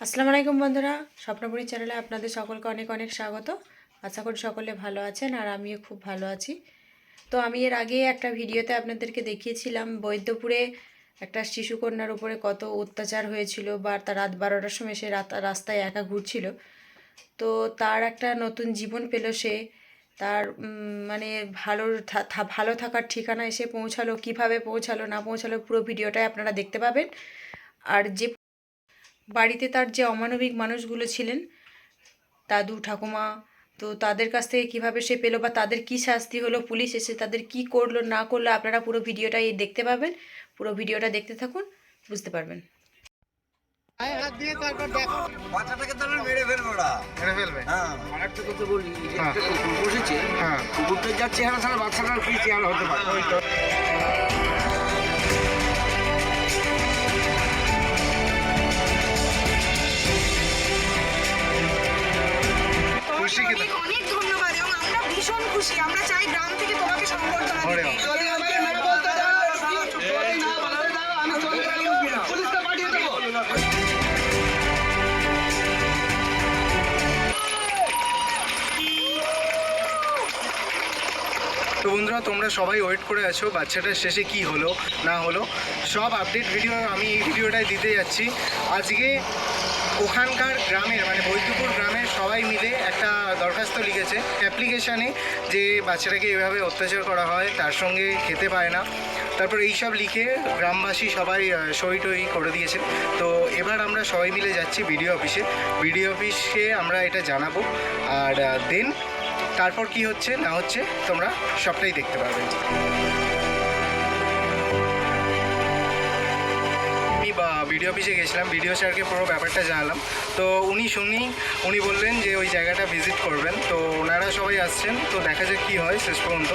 আসসালামু আলাইকুম বন্ধুরা, স্বপ্নপুরী চ্যানেলে আপনাদের সকলকে অনেক অনেক স্বাগত। আশা করি সকলে ভালো আছেন আর আমিও খুব ভালো আছি। তো আমি এর আগে একটা ভিডিওতে আপনাদেরকে দেখিয়েছিলাম, বৈদ্যপুরে একটা শিশুকন্যার উপরে কত অত্যাচার হয়েছিল বা তার রাত বারোটার সময় সে রাস্তায় একা ঘুরছিল। তো তার একটা নতুন জীবন পেল সে, তার মানে ভালো ভালো থাকার ঠিকানা এসে পৌঁছালো, কীভাবে পৌঁছালো, না পৌঁছালো, পুরো ভিডিওটাই আপনারা দেখতে পাবেন। আর যে বাড়িতে তার যে অমানবিক মানুষগুলো ছিলেন দাদু ঠাকুমা তো তাদের কাছ থেকে কীভাবে সে পেল বা তাদের কি শাস্তি হলো পুলিশ এসে তাদের কি করল না করল আপনারা পুরো ভিডিওটাই দেখতে পাবেন। পুরো ভিডিওটা দেখতে থাকুন বুঝতে পারবেন। গায়ে হাত দিয়ে তারপর দেখো। বাচ্চাটাকে তো মেরে ফেলব ওরা। মেরে ফেলবে। হ্যাঁ। হ্যাঁ। হ্যাঁ। কুকুরটা যার চেহারা ছাড়া বাচ্চাটার কি চেহারা হতে পারে? অনেক অনেক ধন্যবাদ এবং আমরা ভীষণ খুশি। আমরা চাই গ্রাম থেকে তোমাকে সংবর্ধনা ওরে দিতে বাবা। তো বন্ধুরা তোমরা সবাই ওয়েট করে আছো বাচ্চাটার শেষে কি হলো না হলো। সব আপডেট ভিডিও আমি এই ভিডিওটাই দিতে যাচ্ছি। আজকে ওখানকার গ্রামের মানে বৈদ্যপুর গ্রামের সবাই মিলে একটা দরখাস্ত লিখেছে অ্যাপ্লিকেশানে যে বাচ্চাটাকে এভাবে অত্যাচার করা হয়, তার সঙ্গে খেতে পায় না। তারপর এইসব লিখে গ্রামবাসী সবাই সই টই করে দিয়েছে। তো এবার আমরা সবাই মিলে যাচ্ছি বিডিও অফিসে। বিডিও অফিসে আমরা এটা জানাব। আর দেন তারপর কি হচ্ছে না হচ্ছে তোমরা সবটাই দেখতে পারবে। বিডিও অফিসে গেছিলাম বিডিও স্যারকে পুরো ব্যাপারটা জানালাম। তো উনি শুনি উনি বললেন যে ওই জায়গাটা ভিজিট করবেন। তো ওনারা সবাই আসছেন, তো দেখা যাক কী হয় শেষ পর্যন্ত।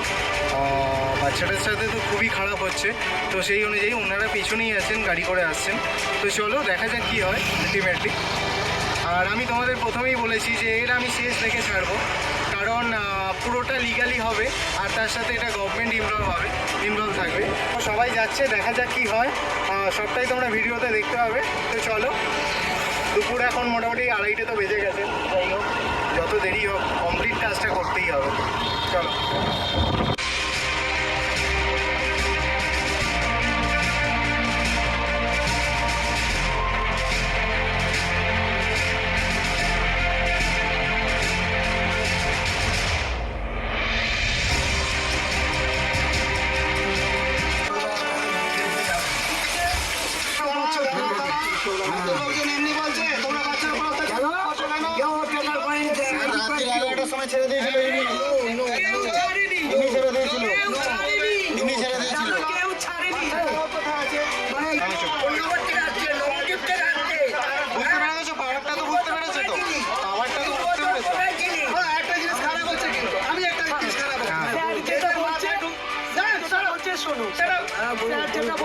বাচ্চাটার সাথে তো খুবই খারাপ হচ্ছে। তো সেই অনুযায়ী ওনারা পিছনেই আছেন, গাড়ি করে আসছেন। তো চলো, দেখা যাক কী হয় আলটিমেটলি আর আমি তোমাদের প্রথমেই বলেছি যে এর আমি শেষ দেখে ছাড়বো। কারণ পুরোটা লিগালি হবে আর তার সাথে এটা গভর্নমেন্ট ইনভলভ হবে ইনভলভ থাকবে। সবাই যাচ্ছে, দেখা যাক কী হয়। সবটাই তোমরা ভিডিওতে দেখতে পাবে। তো চলো, দুপুর এখন মোটামুটি আড়াইটে তো বেজে গেছে। যাই হোক, যত দেরি হোক কমপ্লিট কাজটা করতেই হবে। চলো।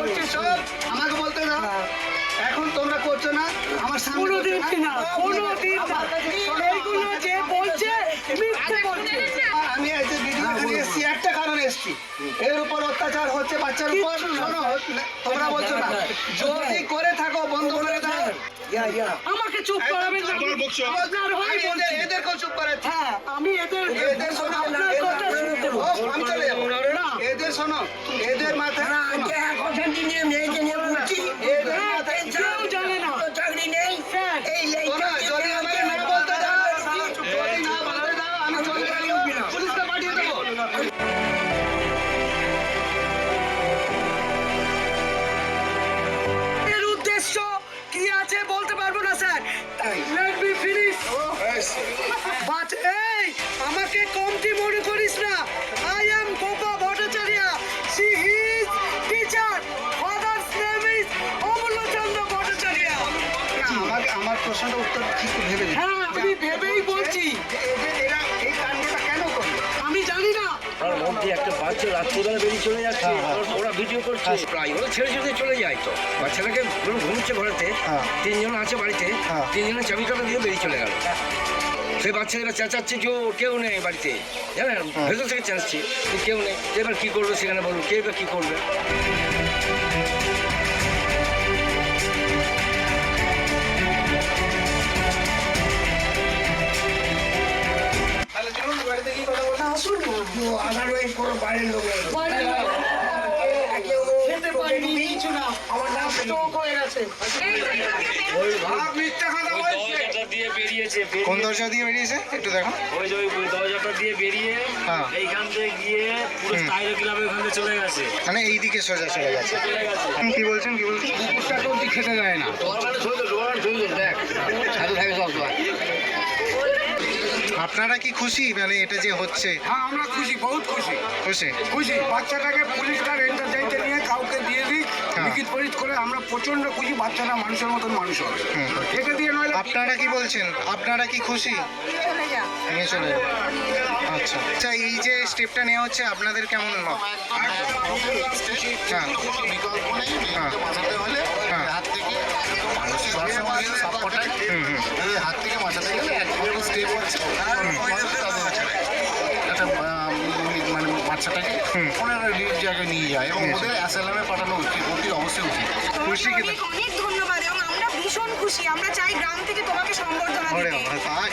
আমাকে বলতে দাও। এখন তোমরা করছ না আমার সামনে কোনোদিন করছ না। কোনোদিন না এইগুলো যে বলছে মিথ্যে বলছে। আমি এই যে ভিডিও নিয়ে এসেছি একটা কারণে এসেছি। এর উপর অত্যাচার হচ্ছে বাচ্চার উপর। শোনো তোমরা বলছো না। যদি করে থাকো বন্ধ করে দাও। আমাকে চুপ করাবেন না আপনার হয়ে আমি এদের- চুপ করে হ্যাঁ আমি এদের এদের কথা শুনতে আমি চলে যাব। এদের শোনো এদের মাথায় শোনো, হ্যাঁ আমি ভেবেই বলছি। এদের এরা এই কাণ্ডটা কেন করল আমি জানি না। তার মধ্যে একটা বাচ্চা রাত্রিবেলা বেরিয়ে চলে যাচ্ছে ওরা- ওরা ভিডিও করছে। প্রায় ওরা ছেড়ে ছেড়ে চলে যায় তো। বাচ্চাটাকে ধরুন ঘুমছে ঘরেতে। হ্যাঁ। তিনজন আছে বাড়িতে। হ্যাঁ। তিনজনের চাবিটা দিয়ে বেরিয়ে চলে গেল। সেই বাচ্চারা চেঁচাচ্ছে যে ও কেউ নেই বাড়িতে। জানেন? ভেতর থেকে চেঁচাচ্ছে কেউ নেই। এবার কী করবে সেখানে বলুন কে এবার কী করবে? খেতে পারিনি কিছু না। আমার নাম স্ট্রোক হয়ে গেছে। দিয়ে বেরিয়েছে কোন দরজা দিয়ে বেরিয়েছে? একটু দেখো। ওই যে ওই দরজাটা দিয়ে বেরিয়ে হ্যাঁ। এইখান থেকে গিয়ে পুরো স্টাইল ওখানে চলে গেছে। মানে এই দিকে সোজা চলে গেছে। কি বলছেন কি বলছেন? খেতে যায় না। দেখ। সাথে থাকে সব সময় আপনারা কি খুশি? মানে এটা যে হচ্ছে। হ্যাঁ আমরা খুশি বহুত খুশি। খুশি? খুশি। বাচ্চাটাকে পুলিশটা রেন্টার যাইতে নিয়ে কাউকে দিয়ে দিই হ্যাঁ। লিখিত পরিচিত করে আমরা প্রচণ্ড খুশি বাচ্চাটা মানুষের মতন মানুষ হবে। এটা দিয়ে নয় আপনারা কি বলছেন? আপনারা কি খুশি? নিয়ে চলে যাবে আচ্ছা আচ্ছা এই যে স্টেপটা নেওয়া হচ্ছে আপনাদের কেমন মত? হ্যাঁ। হ্যাঁ। বাঁচাতে হলে হ্যাঁ। হাত থেকে মানুষের সবসময় হুম হুম। এই হাত থেকে বাঁচাতে গেলে একটা স্টেপ হচ্ছে একটা মানে বাচ্চাটাকে। ওনারা জায়গায় নিয়ে যায় এবং ওদের অ্যাসালামে পাঠানো উচিত অতি অবশ্যই উচিত। খুশি কি? অনেক ধন্যবাদ। ভীষণ খুশি। আমরা চাই গ্রাম থেকে তোমাকে সম্বর্ধনা দিতে।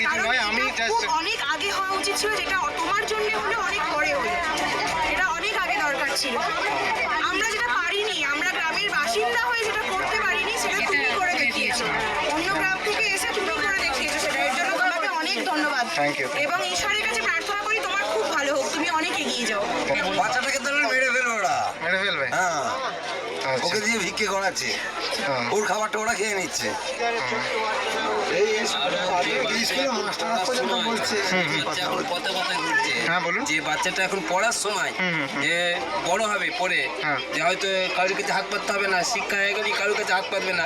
কারণ আমি খুব অনেক আগে হওয়া উচিত ছিল যেটা তোমার জন্য হলে অনেক পরে হলো। এটা অনেক আগে দরকার ছিল। আমরা যেটা পারিনি আমরা গ্রামের বাসিন্দা হয়ে যেটা করতে পারিনি সেটা তুমি করে দেখিয়েছো। অন্য গ্রাম থেকে এসে তুমি করে দেখিয়েছো সেটা। এর জন্য তোমাকে অনেক ধন্যবাদ। এবং ঈশ্বরের কাছে প্রার্থনা করি তোমার খুব ভালো হোক তুমি অনেক এগিয়ে যাও। বাচ্চাটাকে ওকে দিয়ে ভিক্ষে করাচ্ছে হ্যাঁ। ওর খাবারটা ওরা খেয়ে নিচ্ছে হ্যাঁ বলুন যে বাচ্চাটা এখন পড়ার সময়। যে বড় হবে পড়ে হ্যাঁ। যে হয়তো কারোর কাছে হাত পাততে হবে না শিক্ষা হয়ে গেলে কারোর কাছে হাত পাতবে না।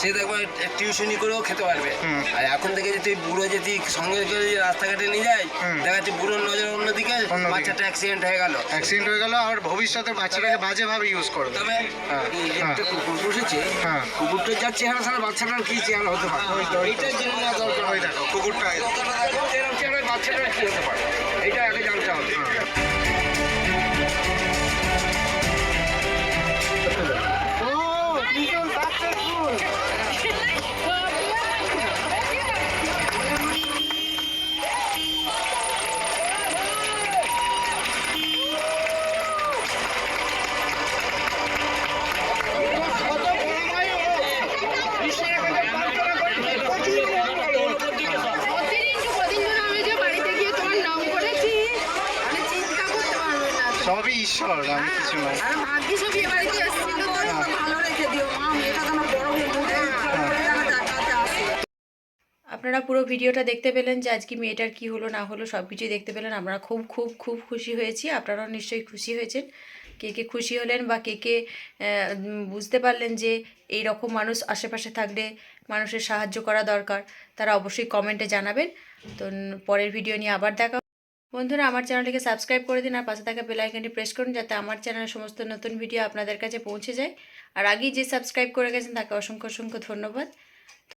সে দেখবে টিউশনি করেও খেতে পারবে আর এখন থেকে যদি বুড়ো যদি সঙ্গে করে যদি রাস্তাঘাটে নিয়ে যায়। দেখা যাচ্ছে বুড়োর নজর অন্যদিকে। বাচ্চাটা অ্যাক্সিডেন্ট হয়ে গেল অ্যাক্সিডেন্ট হয়ে গেল আর ভবিষ্যতে বাচ্চাটাকে বাজেভাবে ইউজ করবে তবে হ্যাঁ, যে একটা হ্যাঁ। কুকুর পুষেছে হ্যাঁ। যা চেহারা বাচ্চাটার কি চেহারা হতে পারে এটা জেনে নেওয়া দরকার হয়ে দেখো কুকুরটা এরকম চেহারা বাচ্চাটার কি হতে পারে এটা আগে উঠে যেন দেখাতে আসে আপনারা পুরো ভিডিওটা দেখতে পেলেন যে আজকে মেয়েটার কি হলো না হলো সব কিছুই দেখতে পেলেন। আমরা খুব খুব খুব খুশি হয়েছি। আপনারাও নিশ্চয়ই খুশি হয়েছেন। কে কে খুশি হলেন বা কে কে বুঝতে পারলেন যে এই রকম মানুষ আশেপাশে থাকলে মানুষের সাহায্য করা দরকার তারা অবশ্যই কমেন্টে জানাবেন। তো পরের ভিডিও নিয়ে আবার দেখা। বন্ধুরা, আমার চ্যানেলটিকে সাবস্ক্রাইব করে দিন আর পাশে থাকা বেলাইকনটি প্রেস করুন যাতে আমার চ্যানেলের সমস্ত নতুন ভিডিও আপনাদের কাছে পৌঁছে যায়। আর আগেই যে সাবস্ক্রাইব করে গেছেন, তাকে অসংখ্য অসংখ্য ধন্যবাদ।